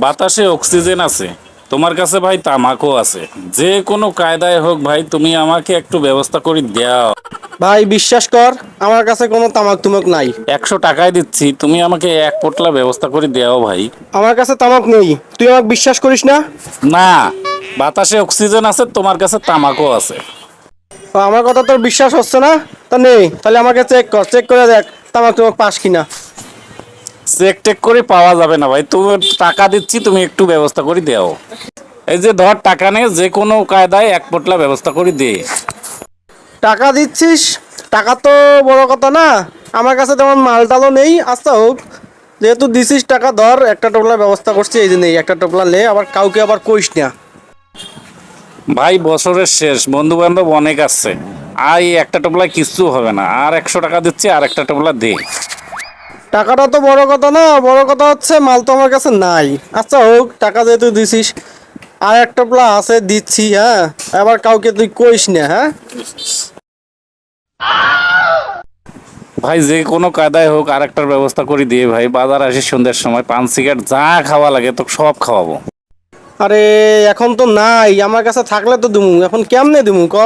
বাতাসে অক্সিজেন আছে। তোমার কাছে ভাই তামাকও আছে। যে কোনো কায়দায় হোক ভাই তুমি আমাকে একটু ব্যবস্থা করে দাও। ভাই বিশ্বাস কর আমার কাছে কোনো তামাক তুমাক নাই। একশো টাকায় দিচ্ছি। তুমি আমাকে এক পোটলা ব্যবস্থা করে দাও ভাই। আমার কাছে তামাক নেই। তুই আমাকে বিশ্বাস করিস না? না বাতাসে অক্সিজেন আছে তোমার কাছে তামাকও আছে। ও, আমার কথা তোর বিশ্বাস হচ্ছে না? তা নেই তাহলে আমাকে চেক কর। চেক করে দেখ তামাক তুমাক পাস কিনা। চেক টেক করে পাওয়া যাবে না ভাই। তুমি টাকা দিচ্ছি তুমি একটু ব্যবস্থা করে দাও। এই যে ধর টাকা নে যে কোনো কায়দায় এক পোটলা ব্যবস্থা করে দে। টাকা দিচ্ছিস? টাকা তো বড় কথা না। আমার কাছে তেমন মালটালও নেই। আচ্ছা হোক যেহেতু দিছিস টাকা ধর একটা টোপলার ব্যবস্থা করছি এই যে নেই একটা টোপলা নে আবার কাউকে আবার কইস না। ভাই বছরের শেষ বন্ধু বান্ধব অনেক আছে। আর এই একটা টোপলায় কিচ্ছু হবে না। আর একশো টাকা দিচ্ছি আর একটা টোপলা দে। টাকাটা তো বড় কথা না বড় কথা হচ্ছে মাল তো আমার কাছে নাই। আচ্ছা হোক টাকা যেহেতু দিছিস আর একটা প্লা আছে দিচ্ছি হ্যাঁ? আবার কাউকে তুই কইস না হ্যাঁ? ভাই যে কোনো কায়দায় হোক আর একটার ব্যবস্থা করে দিয়ে ভাই বাজার আসি সন্ধ্যের সময় পান সিগারেট যা খাওয়া লাগে তো সব খাওয়াবো। আরে এখন তো নাই আমার কাছে থাকলে তো দিমু এখন কেমনে দিমু ক?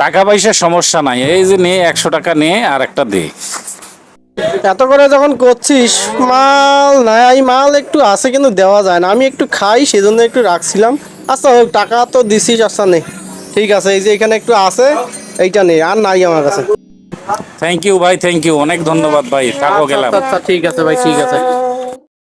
টাকা পয়সার সমস্যা নাই এই যে নে একশো টাকা নে আর একটা দে। এত করে যখন করছিস মাল নাই মাল একটু আছে কিন্তু দেওয়া যায় না। আমি একটু খাই সেজন্য একটু রাখছিলাম। আচ্ছা টাকা তো দিছিস আচ্ছা নেই ঠিক আছে এই যে এখানে একটু আছে এইটা নেই আর নাই আমার কাছে। থ্যাংক ইউ ভাই থ্যাংক ইউ অনেক ধন্যবাদ ভাই। থাকো গেলাম। আচ্ছা আচ্ছা ঠিক আছে ভাই ঠিক আছে।